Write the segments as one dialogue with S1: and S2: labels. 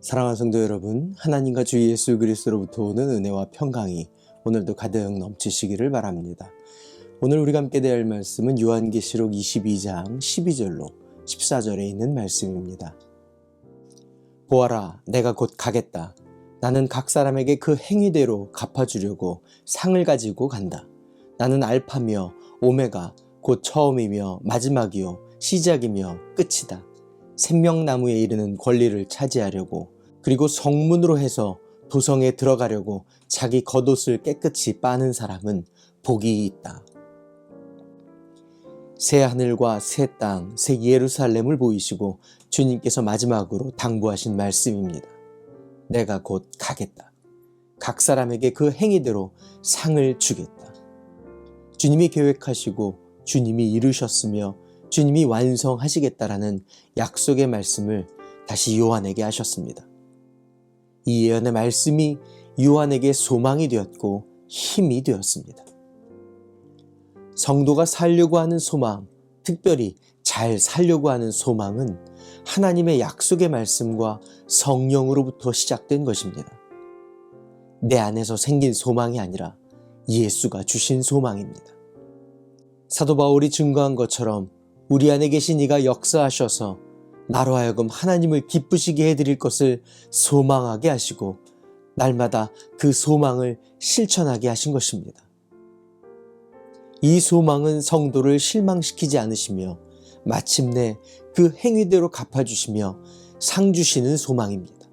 S1: 사랑하는 성도 여러분, 하나님과 주 예수 그리스도로부터 오는 은혜와 평강이 오늘도 가득 넘치시기를 바랍니다. 오늘 우리가 함께 대할 말씀은 요한계시록 22장 12절로 14절에 있는 말씀입니다. 보아라, 내가 곧 가겠다. 나는 각 사람에게 그 행위대로 갚아주려고 상을 가지고 간다. 나는 알파며 오메가, 곧 처음이며 마지막이요, 시작이며 끝이다. 생명나무에 이르는 권리를 차지하려고 그리고 성문으로 해서 도성에 들어가려고 자기 겉옷을 깨끗이 빠는 사람은 복이 있다. 새 하늘과 새 땅, 새 예루살렘을 보이시고 주님께서 마지막으로 당부하신 말씀입니다. 내가 곧 가겠다. 각 사람에게 그 행위대로 상을 주겠다. 주님이 계획하시고 주님이 이루셨으며 주님이 완성하시겠다라는 약속의 말씀을 다시 요한에게 하셨습니다. 이 예언의 말씀이 요한에게 소망이 되었고 힘이 되었습니다. 성도가 살려고 하는 소망, 특별히 잘 살려고 하는 소망은 하나님의 약속의 말씀과 성령으로부터 시작된 것입니다. 내 안에서 생긴 소망이 아니라 예수가 주신 소망입니다. 사도 바울이 증거한 것처럼 우리 안에 계신 이가 역사하셔서 나로 하여금 하나님을 기쁘시게 해드릴 것을 소망하게 하시고 날마다 그 소망을 실천하게 하신 것입니다. 이 소망은 성도를 실망시키지 않으시며 마침내 그 행위대로 갚아주시며 상 주시는 소망입니다.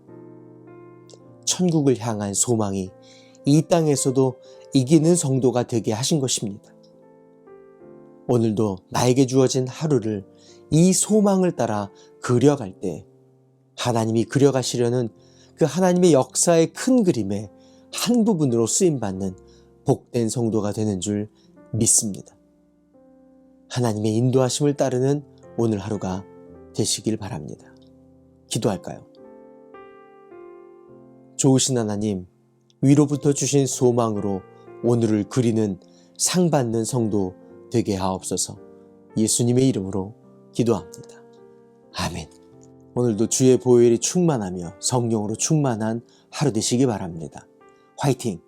S1: 천국을 향한 소망이 이 땅에서도 이기는 성도가 되게 하신 것입니다. 오늘도 나에게 주어진 하루를 이 소망을 따라 그려갈 때 하나님이 그려가시려는 그 하나님의 역사의 큰 그림의 한 부분으로 쓰임받는 복된 성도가 되는 줄 믿습니다. 하나님의 인도하심을 따르는 오늘 하루가 되시길 바랍니다. 기도할까요? 좋으신 하나님, 위로부터 주신 소망으로 오늘을 그리는 상 받는 성도 되게 하옵소서 예수님의 이름으로 기도합니다. 아멘. 오늘도 주의 보혈이 충만하며 성령으로 충만한 하루 되시기 바랍니다. 화이팅!